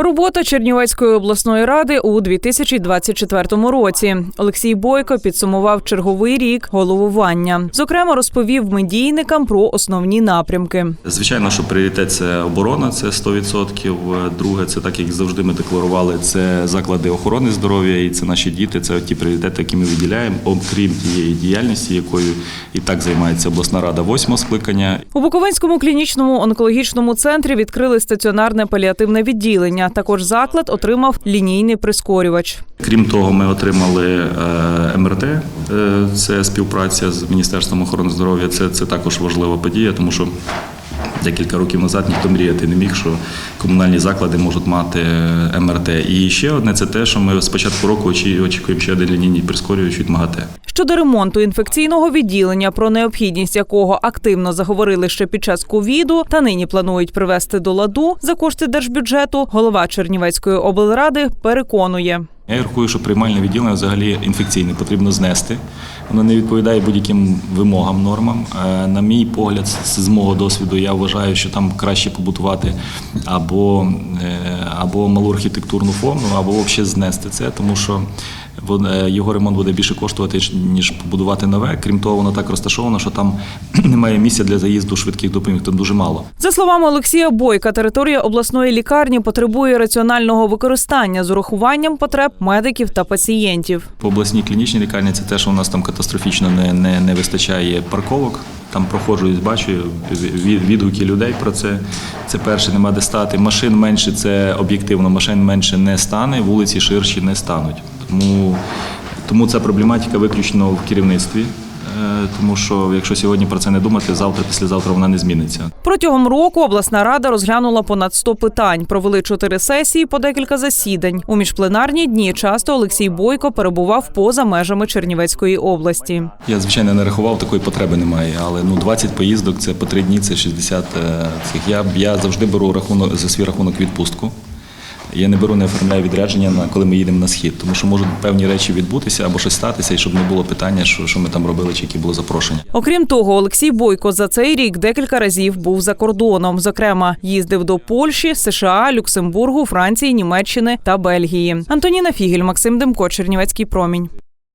Робота Чернівецької обласної ради у 2024 році. Олексій Бойко підсумував черговий рік головування. Зокрема, розповів медійникам про основні напрямки. Звичайно, що пріоритет це оборона, це 100%. Друге, це так як завжди ми декларували, це заклади охорони здоров'я і це наші діти. Це ті пріоритети, які ми виділяємо, окрім тієї діяльності, якою і так займається обласна рада восьмого скликання. У Буковинському клінічному онкологічному центрі відкрили стаціонарне паліативне відділення. Також заклад отримав лінійний прискорювач. Крім того, ми отримали е, МРТ. Е, Це співпраця з Міністерством охорони здоров'я. Це, це також важлива подія, тому що декілька років назад ніхто мріяти не міг, що комунальні заклади можуть мати е, МРТ. І ще одне це те, що ми з початку року очікуємо ще один лінійний прискорювач від МАГАТЕ. Щодо ремонту інфекційного відділення, про необхідність якого активно заговорили ще під час ковіду, та нині планують привести до ладу за кошти держбюджету. Голова Чернівецької облради переконує. Я рахую, що приймальне відділення взагалі інфекційне потрібно знести. Воно не відповідає будь-яким вимогам, нормам. Е, На мій погляд, з мого досвіду, я вважаю, що там краще побутувати або, е, або малу архітектурну форму, або взагалі знести це, тому що його ремонт буде більше коштувати, ніж побудувати нове. Крім того, воно так розташовано, що там немає місця для заїзду швидких допоміг, там дуже мало. За словами Олексія Бойка, територія обласної лікарні потребує раціонального використання з урахуванням потреб медиків та пацієнтів. По обласній клінічній лікарні це те, що у нас там катастрофічно не, не, не вистачає парковок. Там проходжу і бачу ві- відгуки людей про це. Це перше, нема де стати. Машин менше, це об'єктивно, машин менше не стане, вулиці ширші не стануть. Тому, тому ця проблематика виключно в керівництві. Е, Тому що якщо сьогодні про це не думати, завтра, післязавтра вона не зміниться. Протягом року обласна рада розглянула понад 100 питань, провели чотири сесії по декілька засідань. У міжпленарні дні часто Олексій Бойко перебував поза межами Чернівецької області. Я звичайно не рахував, такої потреби немає, але ну 20 поїздок це по три дні, це 60 е, цих. Я, я завжди беру рахунок за свій рахунок відпустку. Я не беру, не оформляю відрядження коли ми їдемо на схід, тому що можуть певні речі відбутися або щось статися, і щоб не було питання, що, що ми там робили, чи які було запрошення. Окрім того, Олексій Бойко за цей рік декілька разів був за кордоном. Зокрема, їздив до Польщі, США, Люксембургу, Франції, Німеччини та Бельгії. Антоніна Фігель, Максим Демко, Чернівецький промінь.